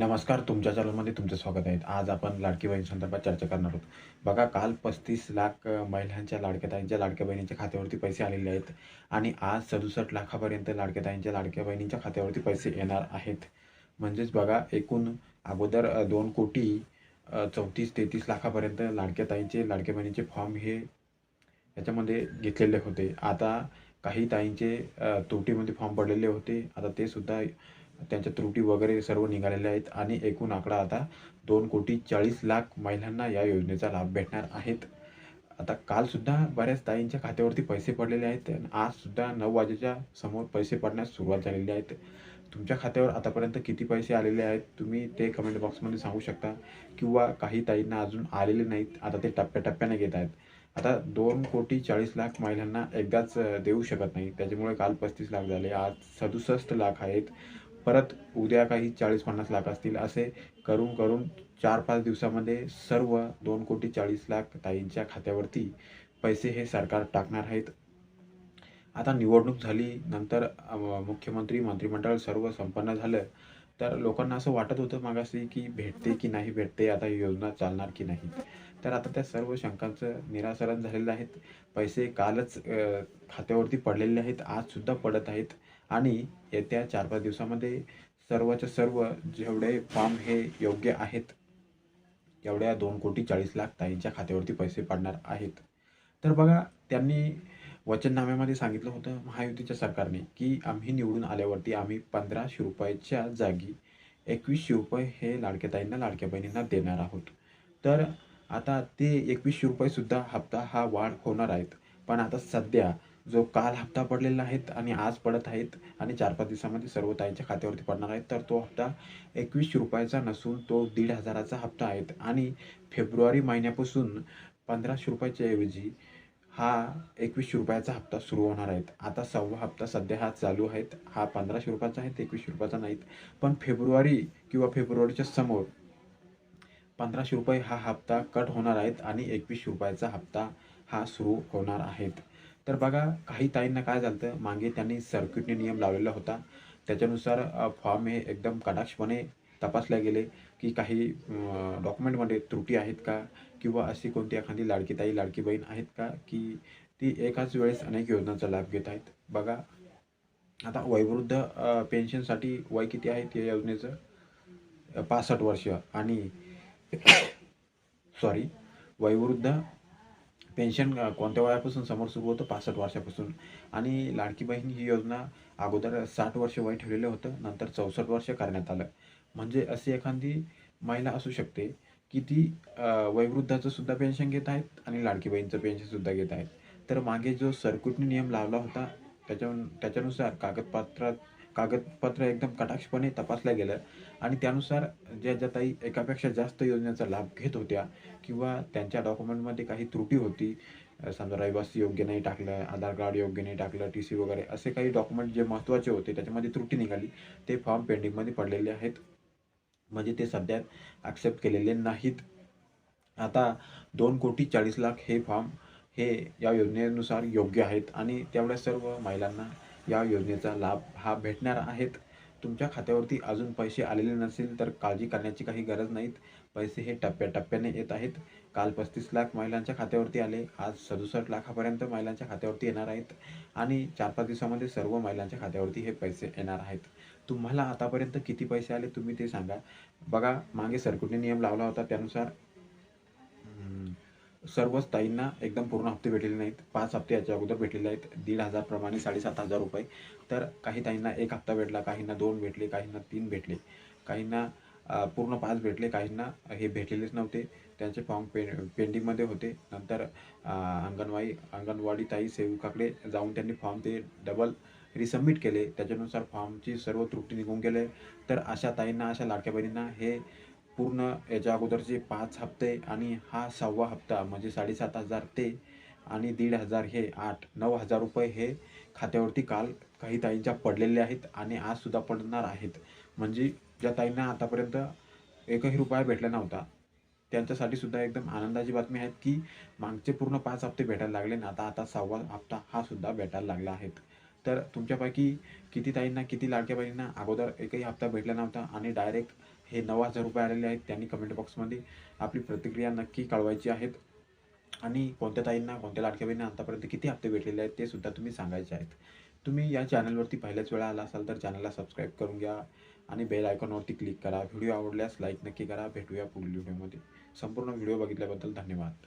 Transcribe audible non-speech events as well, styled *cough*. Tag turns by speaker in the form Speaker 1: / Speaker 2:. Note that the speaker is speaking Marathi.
Speaker 1: नमस्कार तुमच्या चॅनलमध्ये तुमचं स्वागत आहे. आज आपण लाडकी बहीण संदर्भात चर्चा करणार आहोत. बघा काल पस्तीस लाख महिलांच्या लाडक्या ताईंच्या लाडक्या बहिणींच्या खात्यावरती पैसे आलेले आहेत आणि आज सदुसष्ट लाखापर्यंत लाडक्या ताईंच्या लाडक्या बहिणींच्या खात्यावरती पैसे येणार आहेत. म्हणजेच बघा एकूण अगोदर दोन कोटी चौतीस तेहतीस लाखापर्यंत लाडक्या ताईंचे लाडक्या बहिणींचे फॉर्म हे याच्यामध्ये घेतलेले होते. आता काही ताईंचे तोटीमध्ये फॉर्म पडलेले होते. आता ते सुद्धा त्यांच्या त्रुटी वगैरे सर्व निघालेल्या आहेत आणि एकूण आकडा आता दोन कोटी चाळीस लाख महिलांना या योजनेचा लाभ भेटणार आहेत. आता कालसुद्धा बऱ्याच ताईंच्या खात्यावरती पैसे पडलेले आहेत आणि आज सुद्धा नऊ वाजेच्या समोर पैसे पडण्यास सुरुवात झालेली आहेत तुमच्या खात्यावर आतापर्यंत किती पैसे आलेले आहेत तुम्ही ते कमेंट बॉक्समध्ये सांगू शकता किंवा काही ताईंना अजून आलेले नाहीत. आता ते टप्प्याटप्प्याने घेत आहेत. आता दोन कोटी चाळीस लाख महिलांना एकदाच देऊ शकत नाही. त्याच्यामुळे काल पस्तीस लाख झाले. आज सदुसष्ट लाख आहेत. परत उद्या काही चाळीस पन्नास लाख असतील असे करून करून चार पाच दिवसामध्ये सर्व दोन कोटी चाळीस लाख ताईंच्या खात्यावरती पैसे हे सरकार टाकणार आहेत. आता निवडणूक झाली नंतर मुख्यमंत्री मंत्रिमंडळ सर्व संपन्न झालं. तर लोकांना असं वाटत होतं मागाशी की भेटते की नाही भेटते आता ही योजना चालणार की नाही. तर आता त्या सर्व शंकांचं निरासरण झालेलं आहेत. पैसे कालच खात्यावरती पडलेले आहेत आजसुद्धा पडत आहेत. आणि येत्या चार पाच दिवसामध्ये सर्वच्या सर्व जेवढे फॉर्म हे योग्य आहेत एवढ्या दोन कोटी चाळीस लाख ताईंच्या खात्यावरती पैसे पडणार आहेत. तर बघा त्यांनी वचननाम्यामध्ये सांगितलं होतं महायुतीच्या सरकारने की आम्ही निवडून आल्यावरती आम्ही पंधराशे रुपयाच्या जागी एकवीसशे रुपये हे लाडक्या ताईंना लाडक्या बहिणींना देणार आहोत. तर आता ते एकवीसशे रुपयेसुद्धा हप्ता हा वाढ होणार आहेत. पण आता सध्या जो काल हप्ता पडलेला आहेत आणि आज पडत आहेत आणि चार पाच दिवसामध्ये सर्व ताईंच्या खात्यावरती पडणार आहेत तर तो हप्ता एकवीस रुपयाचा नसून तो दीड हजाराचा हप्ता आहे. आणि फेब्रुवारी महिन्यापासून पंधराशे रुपयाच्या ऐवजी हा एकवीसशे रुपयाचा हप्ता सुरू होणार आहेत आता सव्वा हप्ता सध्या हा चालू आहेत हा पंधराशे रुपयाचा आहे एकवीसशे रुपयाचा नाहीत. पण फेब्रुवारी किंवा फेब्रुवारीच्या समोर पंधराशे रुपये हा हप्ता कट होणार आहेत आणि एकवीसशे रुपयाचा हप्ता हा सुरू होणार आहेत. तर बघा काही ताईंना काय झालं मागे त्यांनी सर्किटने नियम लावलेला होता. त्याच्यानुसार फॉर्म हे एकदम कडाक्षपणे तपासले गेले की काही डॉक्युमेंटमध्ये त्रुटी आहेत का? किंवा अशी कोणती एखादी लाडकी ताई लाडकी बहीण आहेत का? की ती एकाच वेळेस अनेक योजनांचा लाभ घेत आहेत. बघा आता वयवृद्ध पेन्शनसाठी वय किती आहे त्या योजनेचं? पासष्ट वर्ष. आणि *coughs* सॉरी वयवृद्ध पेन्शन कोणत्या वयापासून समोर सुरू होतं? पासष्ट वर्षापासून. आणि लाडकी बहीण ही योजना अगोदर साठ वर्ष वय ठेवलेलं होतं नंतर चौसष्ट वर्ष करण्यात आलं. म्हणजे अशी एखादी महिला असू शकते की ती अ, सुद्धा पेन्शन घेत आहेत आणि लाडकी बहीणचं पेन्शनसुद्धा घेत आहेत. तर मागे जो सरकुटने नियम लावला होता त्याच्या त्याच्यानुसार कागदपत्रात कागदपत्र एकदम कटाक्षपणे तपासल्या गेलं आणि त्यानुसार ज्या ज्या ताई एकापेक्षा जास्त योजनेचा लाभ घेत होत्या किंवा त्यांच्या डॉक्युमेंटमध्ये काही त्रुटी होती समजा रहिवासी योग्य नाही टाकलं आधार कार्ड योग्य नाही टाकलं टी सी वगैरे असे काही डॉक्युमेंट जे महत्त्वाचे होते त्याच्यामध्ये त्रुटी निघाली. ते फॉर्म पेंडिंगमध्ये पडलेले आहेत. म्हणजे ते सध्या ॲक्सेप्ट केलेले नाहीत. आता दोन कोटी चाळीस लाख हे फॉर्म हे या योजनेनुसार योग्य आहेत आणि तेवढ्या सर्व महिलांना या योजनेचा लाभ हा भेटणार आहेत. तुमच्या खात्यावरती अजून पैसे आलेले नसेल तर काळजी करण्याची काही गरज नाहीत. पैसे हे टप्प्याटप्प्याने येत आहेत. काल पस्तीस लाख महिलांच्या खात्यावरती आले. आज सदुसष्ट लाखापर्यंत महिलांच्या खात्यावरती येणार आहेत आणि चार पाच दिवसामध्ये सर्व महिलांच्या खात्यावरती हे पैसे येणार आहेत. तुम्हाला आतापर्यंत किती पैसे आले तुम्ही ते सांगा. बघा मागे सरकुटने नियम लावला होता त्यानुसार सर्वच ताईंना एकदम पूर्ण हप्ते भेटलेले नाहीत. पाच हप्ते याच्या अगोदर भेटलेले आहेत. दीड हजारप्रमाणे साडेसात हजार रुपये. तर काही ताईंना एक हप्ता भेटला काहींना दोन भेटले काहींना तीन भेटले. काहींना पूर्ण पाच भेटले काहींना हे भेटलेलेच नव्हते. त्यांचे फॉर्म पे पेंडिंगमध्ये होते. नंतर अंगणवाडी अंगणवाडी ताई सेविकाकडे जाऊन त्यांनी फॉर्म ते डबल रिसबमिट केले. त्याच्यानुसार फॉर्मची सर्व त्रुटी निघून गेले. तर अशा ताईंना अशा लाडक्या बहिणींना हे पूर्ण याच्या अगोदरचे पाच हप्ते आणि हा सहावा हप्ता म्हणजे साडेसात हजार ते आणि दीड हजार हे आठ नऊ हजार रुपये हे खात्यावरती काल काही ताईंच्या पडलेले आहेत आणि आज सुद्धा पडणार आहेत. म्हणजे ज्या ताईंना आतापर्यंत एकही रुपया भेटला नव्हता त्यांच्यासाठी सुद्धा एकदम आनंदाची बातमी आहे की मागचे पूर्ण पाच हप्ते भेटायला लागले ना आता आता सहावा हप्ता हा सुद्धा भेटायला लागला आहेत तर तुमच्यापैकी किती ताईंना किती लाडक्या बहिणींना अगोदर एकही हप्ता भेटला नव्हता आणि डायरेक्ट हे नऊ हजार रुपये आलेले आहेत त्यांनी कमेंट बॉक्समध्ये आपली प्रतिक्रिया नक्की कळवायची आहेत. आणि कोणत्या ताईंना कोणत्या लाडक्या आतापर्यंत किती हप्ते भेटलेले आहेत ते सुद्धा तुम्ही सांगायचे आहेत. तुम्ही या चॅनलवरती पहिल्याच वेळा आला असाल तर चॅनलला सबस्क्राईब करून घ्या आणि बेल आयकॉनवरती क्लिक करा. व्हिडिओ आवडल्यास लाईक नक्की करा. भेटूया पुढील व्हिडिओमध्ये संपूर्ण व्हिडिओ बघितल्याबद्दल धन्यवाद.